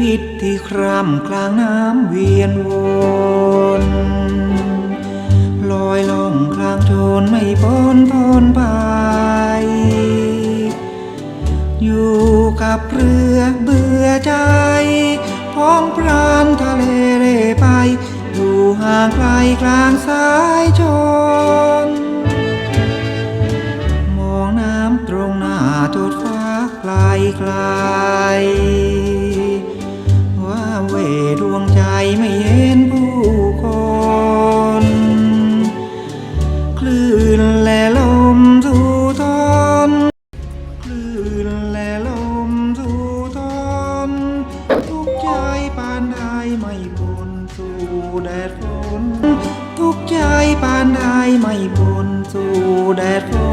วิตที่คร่ำกลางน้ำเวียนวนลอยล่องกลางโจนไม่พ้นพ้นไป อยู่กับเรือเบื่อใจ พ้องพรานทะเลเร่ไป อยู่ห่างไกลกลางสายชนมองน้ำตรงหน้าจดฟ้าไกลไกล ดวงใจไม่เห็นผู้คนคลื่นและลมสู่ทนคลื่นและลมสู่ทนทุกใจปานใดไม่ปนสู่แดดฝนทุกใจปานใดไม่ปนสู่แดดฝน